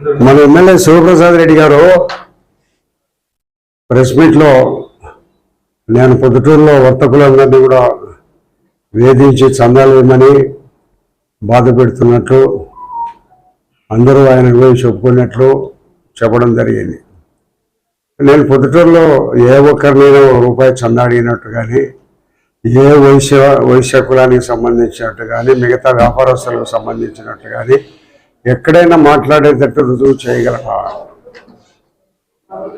మన ఎమ్మెల్యే శివప్రసాద్ రెడ్డి గారు ప్రెస్ మీట్లో నేను పొద్దుటూరులో వర్తకులందరినీ కూడా వేధించి చందాలు ఇవ్వమని బాధ పెడుతున్నట్లు అందరూ ఆయన పోయి చెప్పుకున్నట్లు చెప్పడం జరిగింది. నేను పొద్దుటూరులో ఏ ఒక్కరినైనా ఒక రూపాయి చందా అడిగినట్టు కానీ ఏ వైశ్య వైశ్య కులానికి సంబంధించినట్టు కానీ మిగతా వ్యాపారస్తులకు సంబంధించినట్టు కానీ ఎక్కడైనా మాట్లాడేటట్టు రుజువు చేయగలరా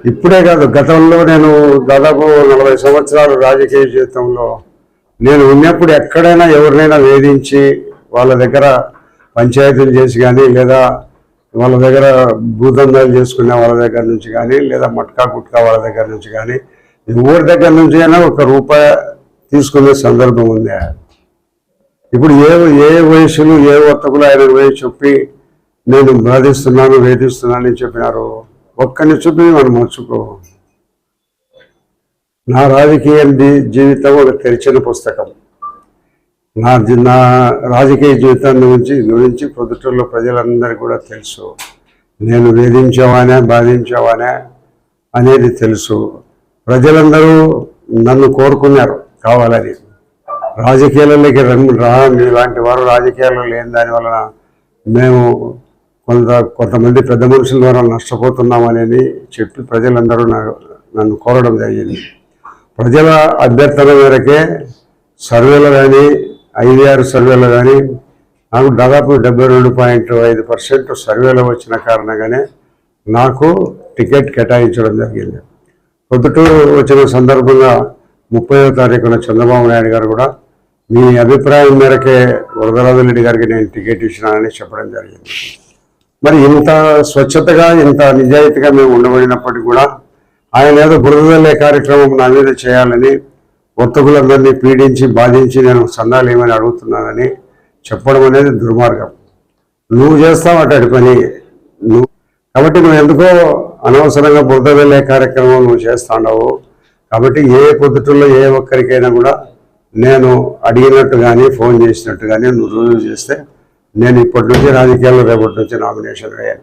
ఇప్పుడే కాదు గతంలో నేను దాదాపు నలభై సంవత్సరాలు రాజకీయ జీవితంలో నేను ఉన్నప్పుడు ఎక్కడైనా ఎవరినైనా వేధించి వాళ్ళ దగ్గర పంచాయతీలు చేసి కానీ లేదా వాళ్ళ దగ్గర భూదందాలు చేసుకునే వాళ్ళ దగ్గర నుంచి కానీ లేదా మట్కా గుట్కా వాళ్ళ దగ్గర నుంచి కానీ ఎవరి దగ్గర నుంచి అయినా ఒక రూపాయి తీసుకునే సందర్భం ఉంది? ఇప్పుడు ఏ ఏ వయసులు ఏ వర్తకులు ఆయన వయసు చెప్పి నేను బాధిస్తున్నాను వేధిస్తున్నాను అని చెప్పినారు ఒక్కరిని చూపి మనం మర్చుకో నా రాజకీయ జీవితం ఒక తెరిచిన పుస్తకం. నా నా రాజకీయ జీవితాన్ని గురించి గురించి పొద్దుటూరులో ప్రజలందరికీ కూడా తెలుసు. నేను వేధించావానే బాధించావానే అనేది తెలుసు. ప్రజలందరూ నన్ను కోరుకున్నారు కావాలని. రాజకీయాలలోకి రంగు రా ఇలాంటి వారు రాజకీయాల్లో లేని దాని వలన మేము కొంత కొంతమంది పెద్ద మనుషుల ద్వారా నష్టపోతున్నామని చెప్పి ప్రజలందరూ నా- నన్ను కోరడం జరిగింది. ప్రజల అభ్యర్థన మేరకే సర్వేలు కానీ ఐవీఆర్ సర్వేలు కానీ నాకు దాదాపు డెబ్బై రెండు పాయింట్ ఐదు పర్సెంట్ సర్వేలో వచ్చిన కారణంగానే నాకు టికెట్ కేటాయించడం జరిగింది. పొద్దుటూరు వచ్చిన సందర్భంగా ముప్పైవ తారీఖున చంద్రబాబు నాయుడు గారు కూడా మీ అభిప్రాయం మేరకే వరదరాజరెడ్డి గారికి నేను టికెట్ ఇచ్చినానని చెప్పడం జరిగింది. మరి ఇంత స్వచ్ఛతగా ఇంత నిజాయితీగా మేము ఉండబడినప్పటికీ కూడా ఆయన ఏదో బురదల్లే కార్యక్రమం నా మీద చేయాలని వర్తకులందరినీ పీడించి బాధించి నేను సందాలు ఏమని అడుగుతున్నానని చెప్పడం అనేది దుర్మార్గం. నువ్వు చేస్తావు అటు పని. నువ్వు కాబట్టి నువ్వు ఎందుకో అనవసరంగా బురద వెళ్ళే కార్యక్రమం నువ్వు చేస్తాండవు. కాబట్టి ఏ పొద్దుటల్లో ఏ ఒక్కరికైనా కూడా నేను అడిగినట్టు కానీ ఫోన్ చేసినట్టు కానీ నువ్వు రుజువు చేస్తే నేను ఇప్పటి నుంచి రాజకీయాల్లో రేపటి నుంచి నామినేషన్ వేయాలి.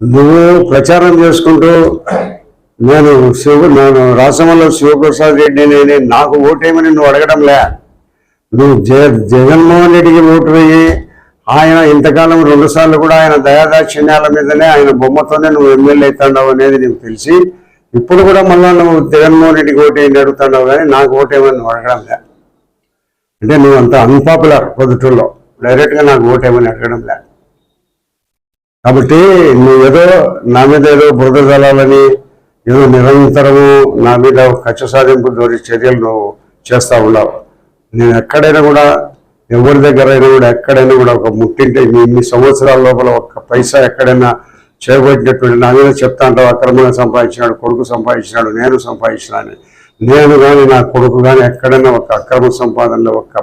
నువ్వు ప్రచారం చేసుకుంటూ నేను శివ నేను రాసమల్లో శివప్రసాద్ రెడ్డిని నేను నాకు ఓటేయమని నువ్వు అడగడంలే. నువ్వు జ జగన్మోహన్ రెడ్డికి ఓటు వేయి. ఆయన ఇంతకాలం రెండుసార్లు కూడా ఆయన దయాదాక్షిణ్యాల మీదనే ఆయన బొమ్మతోనే నువ్వు ఎమ్మెల్యే అవుతున్నావు అనేది నీకు తెలిసి ఇప్పుడు కూడా మళ్ళా నువ్వు జగన్మోహన్ రెడ్డికి ఓటేయండి అడుగుతున్నావు కానీ నాకు ఓటేయమని నువ్వు అడగడంలే. అంటే నువ్వు అంత అన్పాపులర్ పొద్దుటూరులో డైరెక్ట్గా నాకు ఓటేయమని అడగడంలే కాబట్టి నువ్వేదో ఏదో నా మీద ఏదో బురద జలాలని ఏదో నిరంతరము నా మీద కక్ష సాధింపు దోరి చర్యలు నువ్వు చేస్తూ ఉన్నావు. నేను ఎక్కడైనా కూడా ఎవరి దగ్గర అయినా కూడా ఎక్కడైనా కూడా ఒక ముట్టింటే ఇన్ని సంవత్సరాల లోపల ఒక పైసా ఎక్కడైనా చేయబడినటువంటి నా మీద చెప్తా అంటావు అక్రమంగా సంపాదించినాడు కొడుకు సంపాదించినాడు నేను సంపాదించినాను నేను కానీ నా కొడుకు కానీ ఎక్కడైనా ఒక అక్రమ సంపాదనలో ఒక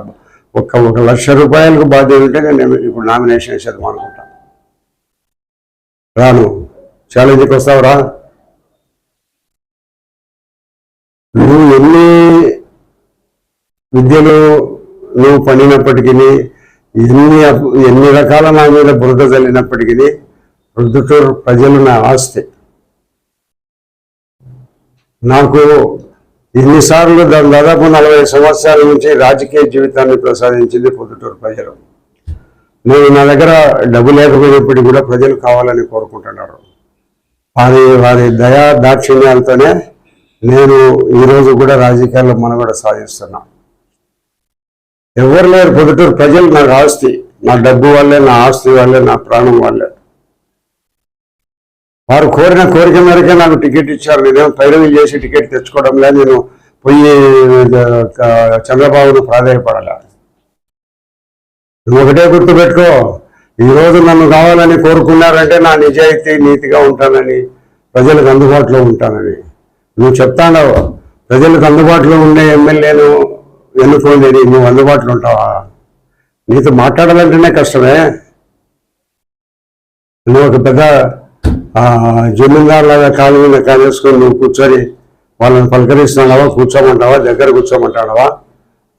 ఒక ఒక లక్ష రూపాయలకు బాధ్యత ఉంటే నేను ఇప్పుడు నామినేషన్ వేసేది అనుకుంటాను రాను. ఛాలెంజ్కి వస్తావురా నువ్వు ఎన్ని విద్యలు నువ్వు పండినప్పటికీ ఎన్ని ఎన్ని రకాల నా మీద బురద చల్లినప్పటికీ ప్రొద్దుటూరు ప్రజలు నా ఆస్తి. నాకు ఎన్నిసార్లు దాని దాదాపు నలభై సంవత్సరాల నుంచి రాజకీయ జీవితాన్ని ప్రసాదించింది పొద్దుటూరు ప్రజలు. నేను నా దగ్గర డబ్బు లేకపోయినప్పటికీ కూడా ప్రజలు కావాలని కోరుకుంటున్నారు. వారి వారి దయా దాక్షిణ్యాలతోనే నేను ఈరోజు కూడా రాజకీయాల్లో మనుగడ సాధిస్తున్నా ఎవరు లేరు పొద్దుటూరు ప్రజలు నాకు ఆస్తి నా డబ్బు వల్లే నా ఆస్తి వల్లే నా ప్రాణం వల్లే. వారు కోరిన కోరిక మేరకే నాకు టికెట్ ఇచ్చారు. నేనేం పైరవీ చేసి టికెట్ తెచ్చుకోవడం లేదు. నేను పోయి చంద్రబాబును ప్రాధాయపడాల? నువ్వు ఒకటే గుర్తుపెట్టుకో ఈరోజు నన్ను కావాలని కోరుకున్నారంటే నా నిజాయితీ నీతిగా ఉంటానని ప్రజలకు అందుబాటులో ఉంటానని. నువ్వు చెప్తాండవు. ప్రజలకు అందుబాటులో ఉండే ఎమ్మెల్యేను ఎన్నుకోండి. నువ్వు అందుబాటులో ఉంటావా? నీతో మాట్లాడాలంటేనే కష్టమే. నువ్వు ఒక పెద్ద ఆ, జమీందార్ లాగా కాలు మీద కాలేసుకొని నువ్వు కూర్చొని వాళ్ళని పలకరిస్తున్నావా కూర్చోమంటావా దగ్గర కూర్చోమంటావా?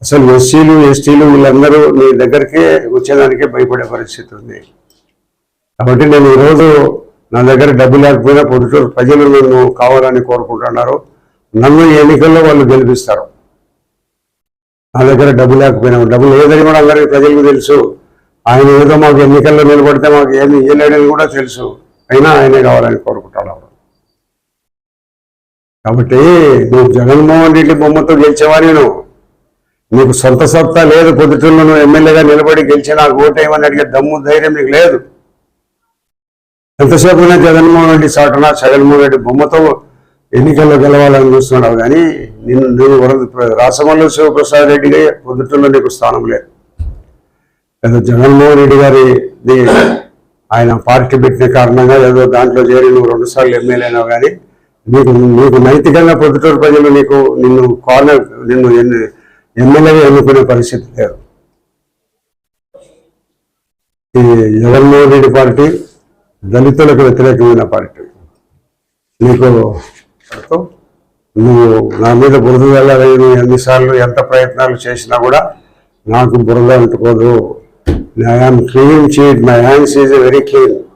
అసలు ఎస్సీలు ఎస్టీలు వీళ్ళందరూ నీ దగ్గరికి వచ్చేదానికే భయపడే పరిస్థితి ఉంది. కాబట్టి నేను ఈరోజు నా దగ్గర డబ్బు లేకపోయినా పొద్దుటూరు ప్రజలు నన్ను కావాలని కోరుకుంటున్నారు. నన్ను ఎన్నికల్లో వాళ్ళు గెలిపిస్తారు. నా దగ్గర డబ్బు లేకపోయినా డబ్బు లేదని కూడా అందరికీ ప్రజలకు తెలుసు. ఆయన ఏదో మాకు ఎన్నికల్లో నిలబడితే మాకు ఏమి ఇయ్యలేడని కూడా తెలుసు. అయినా ఆయనే కావాలని కోరుకుంటున్నారు కాబట్టి నువ్వు జగన్మోహన్ రెడ్డి బొమ్మతో గెలిచేవా నేను నీకు సొంత సత్తా లేదు పొద్దుటూరులో నువ్వు ఎమ్మెల్యేగా నిలబడి గెలిచి నాకు ఓటేయమని అడిగే దమ్ము ధైర్యం నీకు లేదు. ఎంతసేపు అయినా జగన్మోహన్ రెడ్డి సాటున జగన్మోహన్ రెడ్డి బొమ్మతో ఎన్నికల్లో గెలవాలని చూస్తున్నావు కానీ నిన్ను నువ్వు వరద- రాసమల్లు శివప్రసాద్ రెడ్డిగా పొద్దుటూరులో నీకు స్థానం లేదు. లేదా జగన్మోహన్ రెడ్డి గారి నీ ఆయన పార్టీ పెట్టిన కారణంగా ఏదో దాంట్లో చేరి నువ్వు రెండుసార్లు ఎమ్మెల్యే అయినావు కానీ నీకు నీకు నైతికంగా పొద్దుటూరు ప్రజలు నీకు నిన్ను కార్నర్ నిన్ను ఎమ్మెల్యేగా ఎన్నుకునే పరిస్థితి లేదు. ఈ జగన్మోహన్ రెడ్డి పార్టీ దళితులకు వ్యతిరేకమైన పార్టీ. నీకు నువ్వు నా మీద బురద వెళ్ళాలని నువ్వు ఎన్నిసార్లు ఎంత ప్రయత్నాలు చేసినా కూడా నాకు బురద అంటుకోదు. Now I am clean sheet, my hands is very clean.